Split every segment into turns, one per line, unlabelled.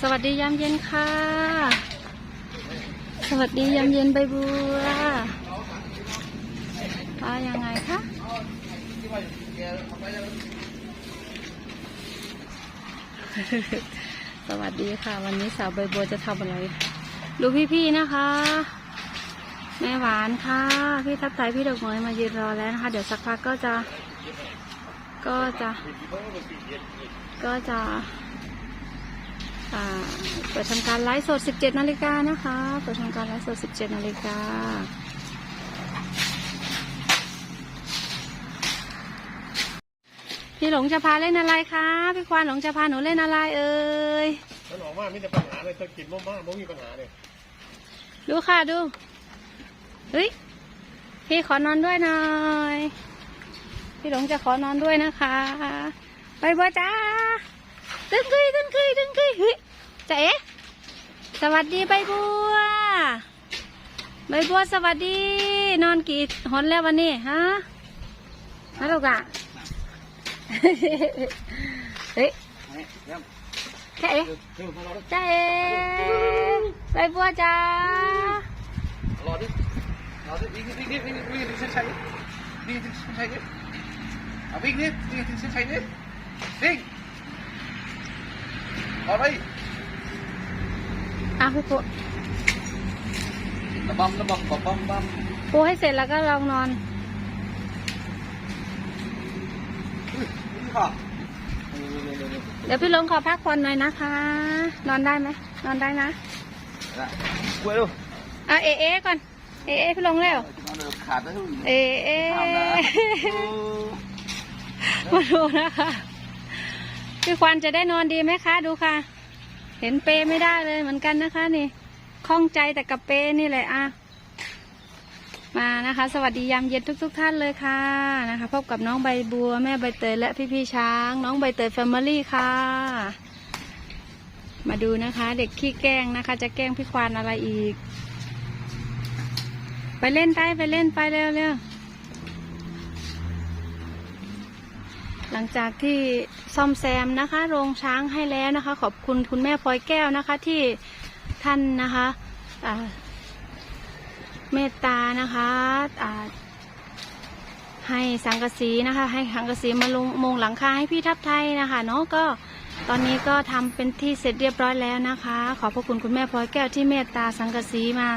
สวัสดียามเย็นค่ะ สวัสดียามเย็นใบบัวว่ายังไงคะสวัสดีค่ะ วันนี้สาวใบบัวจะทำอะไร ดูพี่ๆนะคะ แม่หวานค่ะ พี่ทับไทยพี่ดอกไม้มายืนรอแล้วนะคะ เดี๋ยวสักพักก็จะ ก็จะ ก็จะอ่า เปิดทำการไลฟ์สด 17 นาฬิกานะคะ เปิดทำการไลฟ์สด 17 นาฬิกาพี่หลงจะพาเล่นอะไรคะพี่ควานหลงจะพาหนูเล่นอะไรเอ่ย
มันออกมามีแต่ปัญหาเลยเธอกินมากๆไม่มีปัญหาเลย
ดูค่ะดูเฮ้ยพี่ขอนอนด้วยหน่อยพี่หลงจะขอนอนด้วยนะคะ ไปบัวจ้าตึ้งคุยตึ้งคุยตึ้งคุยเฮ้ย จะเอ๊ะสวัสดีใบบัว ใบบัวสวัสดี นอนกี่หนแล้ววันนี้ฮะฮะลูกะเฮ้ยแค่เอ๊ะจ้าเอ๊ะใบบัวจ้า
รอดิรอดิวิ่งวิ่งวิ่งวิ่งวิ่งถึงเส้นชัยวิ่งถึงเส้นชัยดิเอาวิ่งนิดวิ่งถึงเส้นชัยนิดวิ่งรอไป
อะพี่ปู
ระบำระบำระบำระบ
ปูให้เสร็จแล้วก็ลองนอนำ
ค่ะ
เดี๋ยวพี่หลงขอพักผ่อนหน่อยนะคะ นอนได้ไหมนอนได้นะ
กล้วยดู
อะเอเอก่อนเอเอพี่หลงเร็ว
ขาดแล้วทุก
เอเอมาดูนะคะพี่ควันจะได้นอนดีไหมคะ ดูค่ะ เห็นเปไม่ได้เลยเหมือนกันนะคะนี่คล่องใจแต่กับเปนี่แหละอะมานะคะ สวัสดียามเย็นทุกๆท่านเลยค่ะนะคะ พบกับน้องใบบัว แม่ใบเตยและพี่ๆช้าง น้องใบเตยแฟมิลี่ค่ะ มาดูนะคะ เด็กขี้แกล้งนะคะ จะแกล้งพี่ควานอะไรอีก ไปเล่นไปไปเล่นไปเร็วเร็ว ลังจากที่ซ่อมแซมนะคะโรงช้างให้แล้วนะคะ ขอบคุณคุณแม่พลอยแก้วนะคะที่ท่านนะคะเมตตานะคะให้สังกะสีนะคะ ให้สังกะสีมาลงมงหลังคาให้พี่ทับไทยนะคะเนาะก็ตอนนี้ก็ทำเป็นที่เสร็จเรียบร้อยแล้วนะคะ ขอบพระคุณคุณแม่พลอยแก้วที่เมตตาสังกะสีมา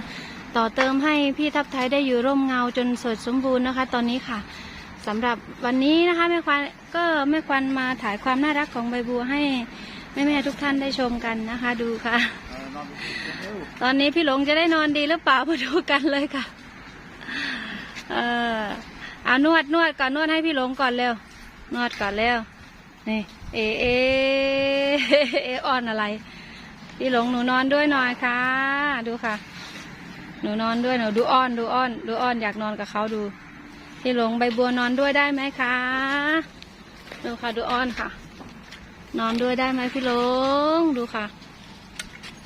ต่อเติมให้พี่ทับไทยได้อยู่ร่มเงาจนสดสมบูรณ์นะคะ ตอนนี้ค่ะ สำหรับวันนี้นะคะแม่ควันก็แม่ควันมาถ่ายความน่ารักของใบบัวให้แม่ๆทุกท่านได้ชมกันนะคะ ดูค่ะ ตอนนี้พี่หลงจะได้นอนดีหรือเปล่ามาดูกันเลยค่ะ เออเอานวดนวดก่อนนวดให้พี่หลงก่อนเร็วนวดก่อนเร็วนี่เอเอเออ่อนอะไร พี่หลงหนูนอนด้วยหน่อยค่ะ ดูค่ะ หนูนอนด้วยหนูดูอ้อนดูอ้อน ดูอ้อนอยากนอนกับเขาดู พี่หลงใบบัวนอนด้วยได้ไหมคะ ดูค่ะดูอ้อนค่ะ นอนด้วยได้ไหมพี่หลงดูค่ะ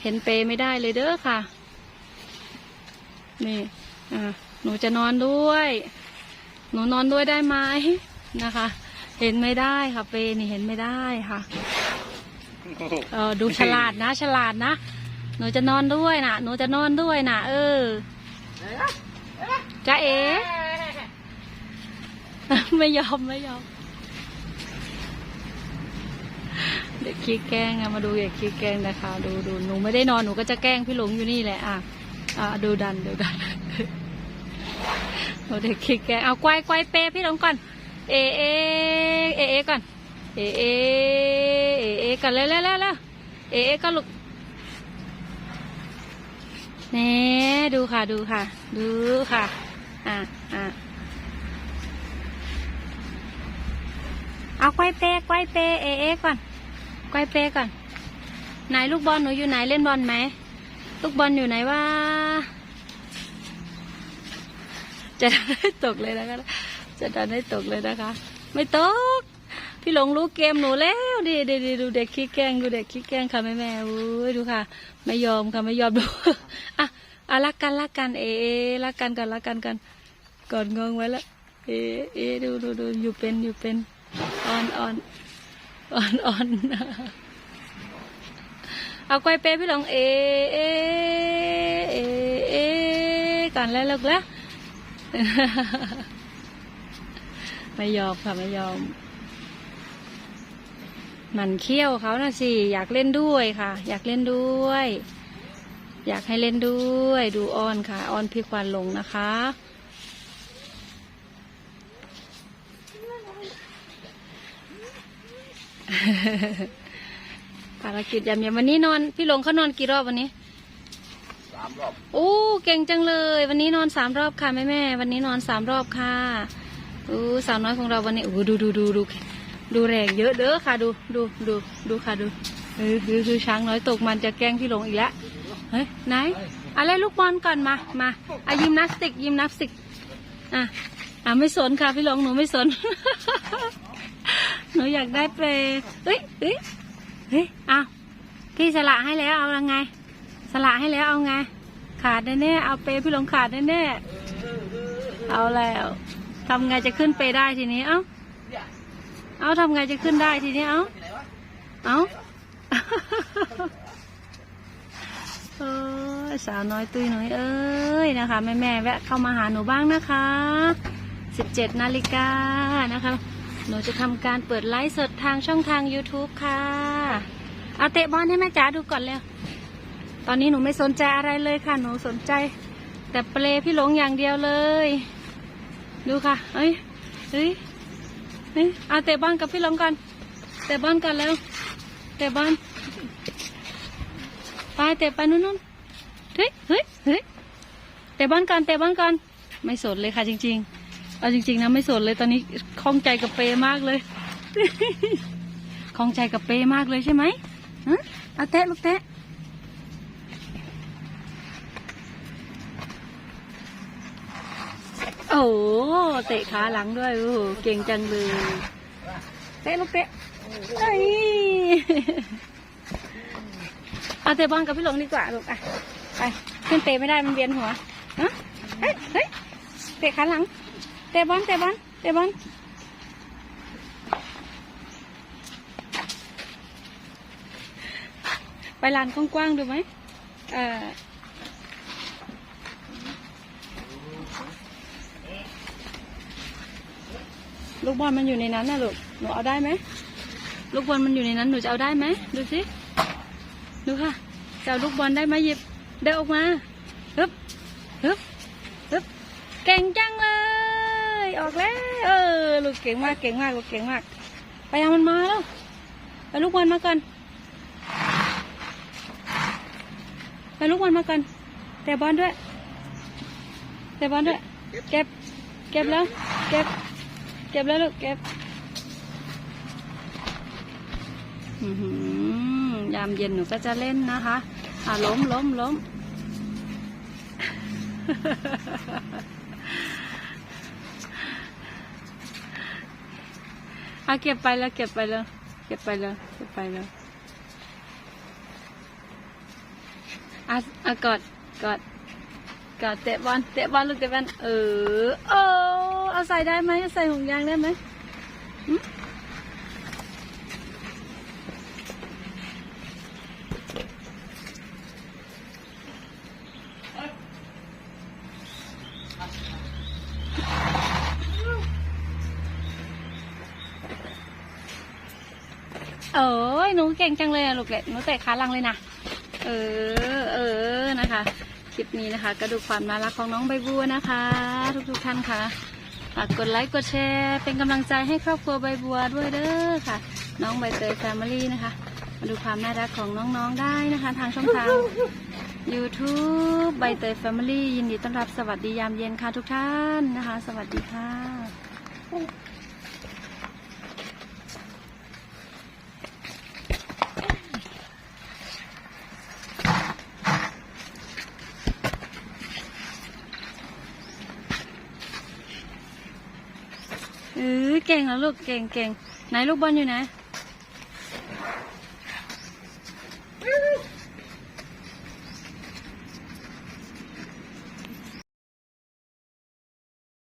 เห็นเปไม่ได้เลยเด้อค่ะ นี่อ่าหนูจะนอนด้วย หนูนอนด้วยได้ไหมนะคะ เห็นไม่ได้ค่ะ เปนี่เห็นไม่ได้ค่ะเออดูฉลาดนะ ฉลาดนะ หนูจะนอนด้วยนะหนูจะนอนด้วยนะเออจ้าเอ๋ ไม่ยอมไม่ยอม เด็กขี้แกล้งอะมาดูเด็กขี้แกล้งนะคะ ดูดูหนูไม่ได้นอนหนูก็จะแกล้งพี่หลงอยู่นี่แหละอะอะดูดันดูดันเอาเด็กขี้แกล้งเอาควายควายเปพี่หลงก่อน เอเอเอเอก่อนเอเอเอเอก่อนเร็วเร็วเร็วเร็วเอเอก็ลุกเน่ดูค่ะดูค่ะ ดูค่ะ อะอะ เอาไกวเปไกวเปเอเอก่อนไกวเปก่อน ไหนลูกบอลหนูอยู่ไหนเล่นบอลไหมลูกบอลอยู่ไหนวะจะได้ตกเลยนะคะจะได้ตกเลยนะคะ ไม่ตก พี่หลงรู้เกมหนูแล้วดีดีดีดูเด็กขี้แกล้งดูเด็กขี้แกล้งค่ะแม่แม่อุ้ยดูค่ะ ไม่ยอมค่ะไม่ยอมดูอะอะรักกันรักกันเอรักกันกันรักกันกันกอดงงไว้แล้วเอเอดูดูดูอยู่เป็นอยู่เป็น อ่อนอ่อนอ่อนอ่อนเอาไกวเปพี่หลงเอเอเอเอก่อนแล้วลูกล้วไม่ยอมค่ะไม่ยอม มันเขี้ยวเขานะสิ อยากเล่นด้วยค่ะ อยากเล่นด้วย อยากให้เล่นด้วย ดูออนค่ะออนพี่ควันลงนะคะ ภารกิจยามเย็นวันนี้นอน พี่หลงเขานอนกี่รอบวันนี้
สามรอบ
โอ้เก่งจังเลย วันนี้นอนสามรอบค่ะแม่แม่ๆวันนี้นอนสามรอบค่ะอู้สาวน้อยของเราวันนี้โอ้ดูดูดูดูดูแรงเยอะเด้อค่ะ ดูดูดูดูค่ะดูเออคือคือช้างน้อยตกมันจะแกล้งพี่หลงอีกแล้วเฮ้ยไหนอะไรลูกบอลก่อนมามาอะยิมนาสติกยิมนาสติกอะอะไม่สนค่ะพี่หลงหนูไม่สน หนูอยากได้เปรย์เฮ้ยเฮ้ยเฮ้ยเอาพี่สละให้แล้วเอายังไง สละให้แล้วเอาไง ขาดแน่ๆเอาเปรย์พี่หลงขาดแน่ๆเอาแล้วทำไงจะขึ้นเปรย์ได้ทีนี้เอ้าเอาทำไงจะขึ้นได้ทีนี้เอ้าเอ้าเออสาวน้อยตุ้ยหนุ่ยเอ้ยนะคะแม่แม่แวะเข้ามาหาหนูบ้างนะคะสิบเจ็ดนาฬิกานะคะ หนูจะทำการเปิดไลฟ์สดทางช่องทาง YouTube ค่ะ เอาเตะบอลให้แม่จ๋าดูก่อนเร็วตอนนี้หนูไม่สนใจอะไรเลยค่ะ หนูสนใจ แต่เปลพี่หลงอย่างเดียวเลย ดูค่ะ เอ้ยเฮ้ยเฮ้ยเอาเตะบอลกับพี่หลงก่อน เตะบอลก่อนแล้ว เตะบอลไปเตะไปนู่นนู่นเฮ้ยเฮ้ยเฮ้ยเตะบอลก่อนเตะบอลก่อน ไม่สนเลยค่ะจริง ๆ เอาจริงๆนะไม่สนเลยตอนนี้คล่องใจกับเปมากเลยคล่องใจกับเปมากเลยใช่ไหมฮะเอาเตะลูกเตะโอ้เตะขาหลังด้วยโอ้โหเก่งจังเลยเตะลูกเตะเอ้เอาเตะบอลกับพี่หลงดีกว่าลูกอะไปขึ้นเตะไม่ได้มันเวียนหัวเฮ้ยเฮ้ยเตะขาหลัง ตะบอลเตะบอลเตะบอลไปลานกว้างๆดูไหมเออลูกบอลมันอยู่ในนั้นนะลูก หนูเอาได้ไหม ลูกบอลมันอยู่ในนั้น หนูจะเอาได้ไหม ดูสิ ดูค่ะ จะเอาลูกบอลได้ไหมหยิบ เดินออกมาฮึบฮึบฮึบเก่งจังเลย ออกแล้ว เออ ลูกเก่งมากเก่งมากลูกเก่งมาก ไปเอามันมาแล้วไปลูกบอลมาก่อนไปลูกบอลมาก่อนแต่บอลด้วยแต่บอลด้วย เก็บ เก็บแล้ว เก็บ เก็บแล้วลูกเก็บยามเย็นหนูก็จะเล่นนะคะอ่าล้มล้มล้ม เอาเก็บไปแล้วเก็บไปแล้วเก็บไปแล้วเก็บไปแล้วอะอะกอดกอดกอดเตะบอลเตะบอลลูกเตะบอลเออโอ้เอาใส่ได้ไหมเอาใส่ห่วงยางได้ไหม หึโอ้ยหนูเก่งจังเลยลูกเล็กหนูเตะขาลังเลยนะเออเออนะคะคลิปนี้นะคะ ก็ดูความน่ารักของน้องใบบัวนะคะ ทุกๆท่านค่ะฝากกดไลค์กดแชร์ เป็นกำลังใจให้ครอบครัวใบบัวด้วยเด้อค่ะ น้องใบเตยแฟมิลี่นะคะ มาดูความน่ารักของน้องๆได้นะคะ ทางช่องทาง YouTube ใบเตยแฟมิลี่ยินดีต้อนรับสวัสดียามเย็นค่ะทุกท่านนะคะ สวัสดีค่ะ เออเก่งแล้วลูกเก่งเก่งไหนลูกบอลอยู่ไหน